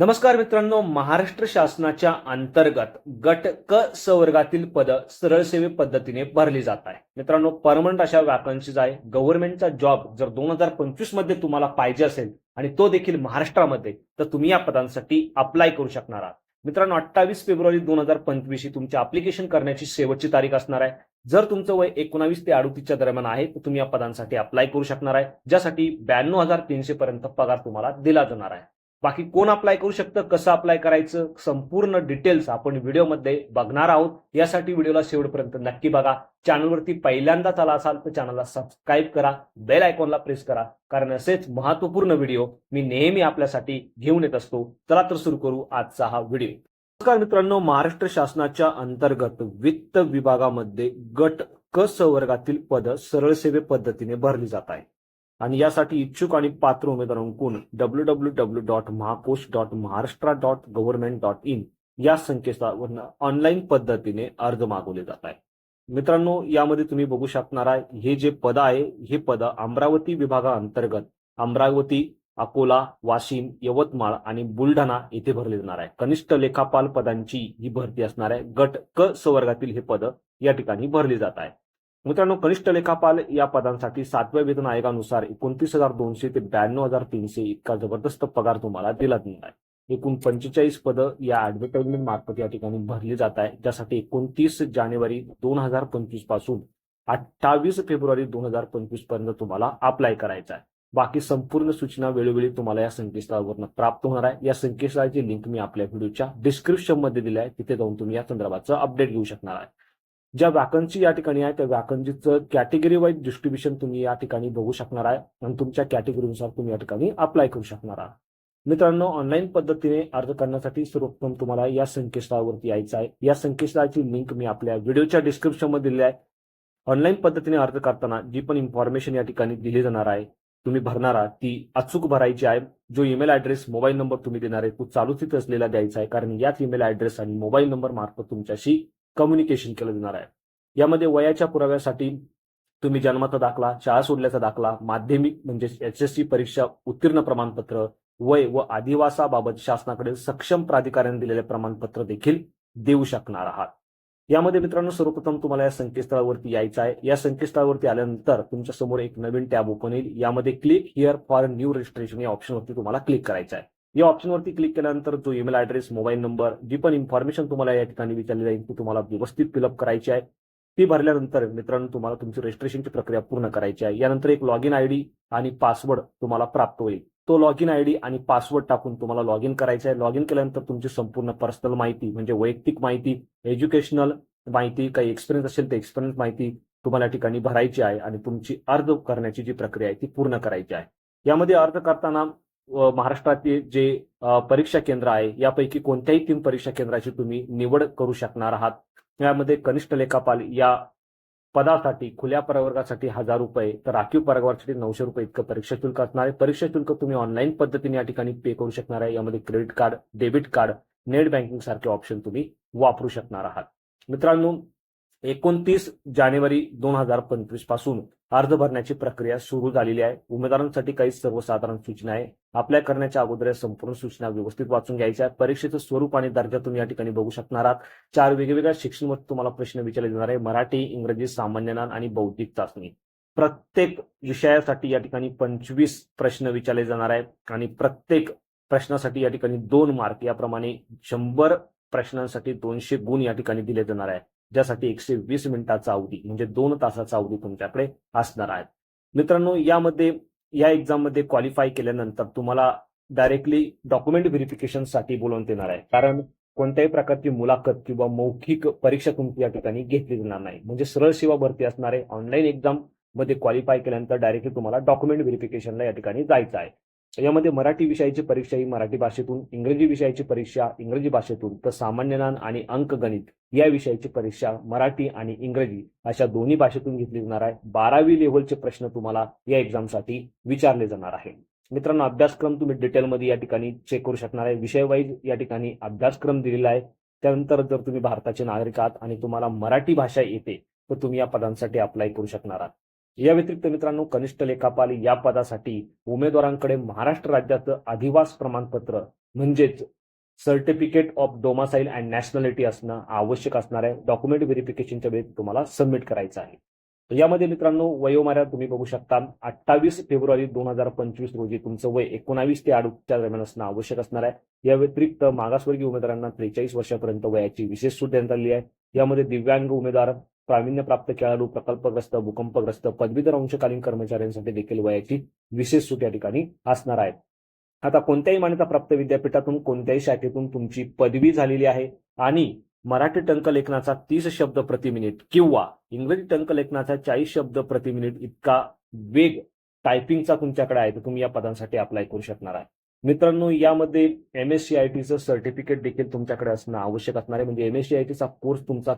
नमस्कार मित्रांनो महाराष्ट्र शासनाच्या अंतर्गत गट क स पद सरळ सेवे पद्धतीने भरली जात आहे मित्रांनो परमनंट अशा वॅकन्सीज आहे. गव्हर्नमेंटचा जॉब जर दोन हजार पंचवीसमध्ये तुम्हाला पाहिजे असेल आणि तो देखील महाराष्ट्रामध्ये तर तुम्ही या पदांसाठी अप्लाय करू शकणार आहात. मित्रांनो अठ्ठावीस फेब्रुवारी दोन हजार पंचवीस ही तुमची अप्लिकेशन करण्याची शेवटची तारीख असणार आहे. जर तुमचं वय एकोणावीस ते अडुतीसच्या दरम्यान आहे तर तुम्ही या पदांसाठी अप्लाय करू शकणार आहे ज्यासाठी ब्याण्णव हजार तीनशे पर्यंत पगार तुम्हाला दिला जाणार आहे. बाकी कोण अप्लाय करू शकतं कसं अप्लाय करायचं संपूर्ण डिटेल्स आपण व्हिडिओमध्ये बघणार आहोत. यासाठी व्हिडिओला शेवटपर्यंत नक्की बघा. चॅनलवरती पहिल्यांदाच आला असाल तर चॅनलला सबस्क्राईब करा. बेल आयकॉनला प्रेस करा. कारण असेच महत्त्वपूर्ण व्हिडिओ मी नेहमी आपल्यासाठी घेऊन येत असतो. चला तर सुरू करू आजचा हा व्हिडिओ. नमस्कार मित्रांनो महाराष्ट्र शासनाच्या अंतर्गत वित्त विभागामध्ये गट क संवर्गातील वर्गातील पद सरळ सेवे पद्धतीने भरली जात आहे आणि यासाठी इच्छुक आणि पात्र उमेदवार उमेदवारांकडून W W W dot Mahakosh dot Maharashtra dot government dot in या संकेतस्थळावरून ऑनलाईन पद्धतीने अर्ज मागवले जात आहे मित्रांनो यामध्ये तुम्ही बघू शकणार आहे हे जे पद आहे हे पद अमरावती विभागाअंतर्गत अमरावती अकोला वाशिम यवतमाळ आणि बुलढाणा येथे भरले जाणार आहे. कनिष्ठ लेखापाल पदांची ही भरती असणार आहे. गट क सवर्गातील हे पद या ठिकाणी भरली जात आहे. मित्रांनो कनिष्ठ लेखापाल या पदांसाठी सातव्या वेतन आयोगानुसार एकोणतीस हजार दोनशे ते ब्याण्णव हजार तीनशे इतका जबरदस्त पगार तुम्हाला दिला जाणार आहे. एकूण पंचेचाळीस पदं या ऍडव्हर्टाइजमेंट मार्फत या ठिकाणी भरली जात आहे ज्यासाठी एकोणतीस जानेवारी दोन हजार पंचवीसपासून अठ्ठावीस फेब्रुवारी दोन हजार पंचवीसपर्यंत तुम्हाला अप्लाय करायचा आहे. बाकी संपूर्ण सूचना वेळोवेळी तुम्हाला या संकेतस्थळावरून प्राप्त होणार आहे. या संकेतस्थळाची लिंक मी आपल्या व्हिडिओच्या डिस्क्रिप्शनमध्ये दिली आहे. तिथे जाऊन तुम्ही या संदर्भाचं अपडेट घेऊ शकणार आहे. ज्या वॅकन्सी या ठिकाणी आहे त्या वॅकन्सीचं कॅटेगरी वाईज डिस्ट्रीब्युशन तुम्ही या ठिकाणी बघू शकणार आहे आणि तुमच्या कॅटेगरीनुसार तुम्ही या ठिकाणी अप्लाय करू शकणार आहात. मित्रांनो ऑनलाईन पद्धतीने अर्ज करण्यासाठी सर्वप्रथम तुम्हाला या संकेतस्थळावरती यायचं आहे. या संकेतस्थळाची लिंक मी आपल्या व्हिडिओच्या डिस्क्रिप्शनमध्ये दिली आहे. ऑनलाईन पद्धतीने अर्ज करताना जी पण इन्फॉर्मेशन या ठिकाणी दिली जाणार आहे तुम्ही भरणार आहात ती अचूक भरायची आहे. जो ईमेल ऍड्रेस मोबाईल नंबर तुम्ही देणार आहे तो चालू तिथे असलेला द्यायचा आहे. कारण याच ईमेल ऍड्रेस आणि मोबाईल नंबर मार्फत तुमच्याशी कम्युनिकेशन केलं जाणार आहे. यामध्ये वयाच्या पुराव्यासाठी तुम्ही जन्माचा दाखला शाळा सोडल्याचा दाखला माध्यमिक म्हणजे एच एस सी परीक्षा उत्तीर्ण प्रमाणपत्र वय व आदिवासाबाबत शासनाकडे सक्षम प्राधिकाऱ्याने दिलेले प्रमाणपत्र देखील देऊ शकणार आहात. यामध्ये मित्रांनो सर्वप्रथम तुम्हाला या संकेतस्थळावरती यायचं आहे. या संकेतस्थळावरती आल्यानंतर तुमच्यासमोर एक नवीन टॅब ओपन येईल यामध्ये click here for new registration या ऑप्शनवरती तुम्हाला क्लिक करायचं आहे. या ऑप्शनवरती क्लिक केल्यानंतर जो ईमेल ऍड्रेस मोबाईल नंबर जी पण इन्फॉर्मेशन तुम्हाला या ठिकाणी विचारली जाईल ती तुम्हाला व्यवस्थित फिलअप करायची आहे. ती भरल्यानंतर मित्रांनो तुम्हाला तुमची रजिस्ट्रेशनची प्रक्रिया पूर्ण करायची आहे. यानंतर एक लॉग इन आयडी आणि पासवर्ड तुम्हाला प्राप्त होईल. तो लॉग इन आयडी आणि पासवर्ड टाकून तुम्हाला लॉग इन करायचं आहे. लॉग इन केल्यानंतर तुमची संपूर्ण पर्सनल माहिती म्हणजे वैयक्तिक माहिती एज्युकेशनल माहिती काही एक्सपिरियन्स असेल ते एक्सपिरियन्स माहिती तुम्हाला या ठिकाणी भरायची आहे आणि तुमची अर्ज करण्याची जी प्रक्रिया आहे ती पूर्ण करायची आहे. यामध्ये अर्ज करताना महाराष्ट्रातील जे परीक्षा केंद्र आहे यापैकी कोणत्याही तीन परीक्षा केंद्राची तुम्ही निवड करू शकणार आहात. यामध्ये कनिष्ठ लेखापाल या पदासाठी खुल्या प्रवर्गासाठी हजार रुपये तर राखीव प्रवर्गासाठी नऊशे रुपये इतकं परीक्षा शुल्क असणार आहे. परीक्षा शुल्क तुम्ही ऑनलाईन पद्धतीने या ठिकाणी पे करू शकणार आहे. यामध्ये credit card debit card net banking सारखे ऑप्शन तुम्ही वापरू शकणार आहात. मित्रांनो एकोणतीस जानेवारी दोन हजार पंचवीसपासून अर्ज भरण्याची प्रक्रिया सुरू झालेली आहे. उमेदवारांसाठी काही सर्वसाधारण सूचना आहे. अप्लाय करण्याच्या अगोदर या संपूर्ण सूचना व्यवस्थित वाचून घ्यायच्या परीक्षेचं स्वरूप आणि दर्जा तुम्ही या ठिकाणी बघू शकणार आहात. चार वेगवेगळ्या शिक्षणमध्ये तुम्हाला प्रश्न विचारले जाणार आहे मराठी इंग्रजी सामान्य ज्ञान आणि बौद्धिक चाचणी. प्रत्येक विषयासाठी या ठिकाणी पंचवीस प्रश्न विचारले जाणार आहेत. आणि प्रत्येक प्रश्नासाठी या ठिकाणी दोन मार्क. याप्रमाणे शंभर प्रश्नांसाठी दोनशे गुण या ठिकाणी दिले जाणार आहे ज्यासाठी एकशे वीस मिनिटाचा अवधी म्हणजे दोन तासाचा अवधी तुमच्याकडे असणार आहे. मित्रांनो यामध्ये या एक्झाममध्ये क्वालिफाय केल्यानंतर तुम्हाला डायरेक्टली डॉक्युमेंट व्हेरिफिकेशनसाठी बोलवण्यात येणार आहे. कारण कोणत्याही प्रकारची मुलाखत किंवा मौखिक परीक्षा तुमची या ठिकाणी घेतली जाणार नाही. म्हणजे सरळ सेवा भरती असणारे ऑनलाईन एक्झाममध्ये क्वालिफाय केल्यानंतर डायरेक्टली तुम्हाला डॉक्युमेंट व्हेरिफिकेशनला या ठिकाणी जायचं आहे. यामध्ये मराठी विषयाची परीक्षा ही मराठी भाषेतून इंग्रजी विषयाची परीक्षा इंग्रजी भाषेतून तर सामान्य ज्ञान आणि अंकगणित या विषयाची परीक्षा मराठी आणि इंग्रजी अशा दोन्ही भाषेतून घेतली जाणार आहे. बारावी लेव्हलचे प्रश्न तुम्हाला या एक्झामसाठी विचारले जाणार आहे. मित्रांनो अभ्यासक्रम तुम्ही डिटेलमध्ये या ठिकाणी चेक करू शकणार आहे. विषय वाईज या ठिकाणी अभ्यासक्रम दिलेला आहे. त्यानंतर जर तुम्ही भारताचे नागरिक आहात आणि तुम्हाला मराठी भाषा येते तर तुम्ही या पदांसाठी अप्लाय करू शकणार आहात. या व्यतिरिक्त मित्रांनो कनिष्ठ लेखापाल या पदासाठी उमेदवारांकडे महाराष्ट्र राज्याचं अधिवास प्रमाणपत्र म्हणजेच certificate of domicile and nationality असणं आवश्यक असणार आहे. डॉक्युमेंट व्हेरिफिकेशनच्या वेळी तुम्हाला सबमिट करायचं आहे. तर यामध्ये मित्रांनो वयोमार्याद तुम्ही बघू शकता. अठ्ठावीस फेब्रुवारी दोन हजार पंचवीस रोजी तुमचं वय एकोणावीस ते अडुच्या दरम्यान असणं आवश्यक असणार आहे. या व्यतिरिक्त मागासवर्गीय उमेदवारांना त्रेचाळीस वर्षापर्यंत वयाची विशेष सूट देण्यात आली आहे. यामध्ये दिव्यांग उमेदवार प्रावीण्यप्राप्त खेळाडू प्रकल्पग्रस्त भूकंपग्रस्त पदवीधर अंशकालीन कर्मचाऱ्यांसाठी देखील वयाची विशेष सूट या ठिकाणी असणार आहे. आता कोणत्याही मान्यता प्राप्त विद्यापीठातून कोणत्याही शाखेतून तुमची पदवी झालेली आहे आणि मराठी टंकलेखनाचा तीस शब्द प्रति मिनिट किंवा इंग्रजी टंकलेखनाचा चाळीस शब्द प्रति मिनिट इतका वेग टायपिंगचा तुमच्याकडे आहे तर तुम्ही या पदांसाठी अप्लाय करू शकणार आहे. मित्रांनो यामध्ये एम एस सी आय टीचं सर्टिफिकेट देखील तुमच्याकडे असणं आवश्यक असणार आहे. म्हणजे एम एस सी आय टीचा कोर्स तुमचा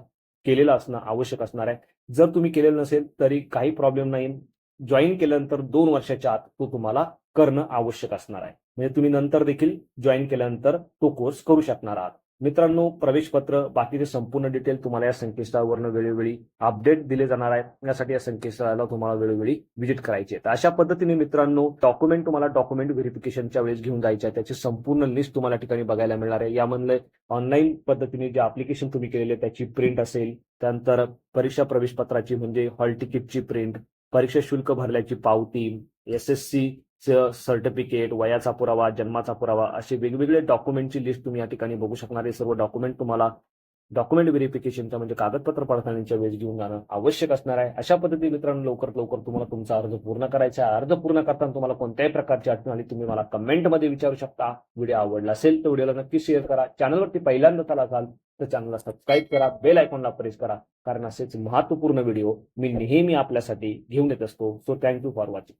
केलेला असणं आवश्यक असणार आहे. जर तुम्ही केलेलं नसेल तरी काही प्रॉब्लेम नाही. जॉईन केल्यानंतर दोन वर्षाच्या आत तो तुम्हाला करणं आवश्यक असणार आहे. म्हणजे तुम्ही नंतर देखील जॉईन केल्यानंतर तो कोर्स करू शकणार आहात. मित्रांनो प्रवेशपत्र बाकीचे संपूर्ण डिटेल तुम्हाला या संकेतस्थळावरनं वेळोवेळी अपडेट दिले जाणार आहेत. यासाठी या संकेतस्थळाला तुम्हाला वेळोवेळी व्हिजिट करायची आहे. तर अशा पद्धतीने मित्रांनो डॉक्युमेंट तुम्हाला डॉक्युमेंट व्हेरिफिकेशनच्या वेळेस घेऊन जायचे आहे. त्याची संपूर्ण लिस्ट तुम्हाला ठिकाणी बघायला मिळणार आहे. यामधले ऑनलाईन पद्धतीने जे अप्लिकेशन तुम्ही केलेले त्याची प्रिंट असेल त्यानंतर परीक्षा प्रवेशपत्राची म्हणजे हॉल तिकीटची प्रिंट परीक्षा शुल्क भरल्याची पावती एस एस सी सर्टिफिकेट वयाचा पुरावा जन्माचा पुरावा असे वेगवेगळे डॉक्युमेंटची लिस्ट तुम्ही या ठिकाणी बघू शकणार. आहे सर्व डॉक्युमेंट तुम्हाला डॉक्युमेंट व्हेरिफिकेशनच्या म्हणजे कागदपत्र पडताळणीच्या वेळेस घेऊन जाणं आवश्यक असणार आहे. अशा पद्धतीने मित्रांनो लवकरात लवकर तुम्हाला तुमचा अर्ज पूर्ण करायचा आहे. अर्ज पूर्ण करताना तुम्हाला कोणत्याही प्रकारची अडचण आली तुम्ही मला कमेंटमध्ये विचारू शकता. व्हिडिओ आवडला असेल तर व्हिडिओला नक्की शेअर करा. चॅनलवरती पहिल्यांदा आला असाल तर चॅनलला सबस्क्राईब करा. बेल आयकॉनला प्रेस करा. कारण असेच महत्त्वपूर्ण व्हिडिओ मी नेहमी आपल्यासाठी घेऊन येत असतो. So thank you for watching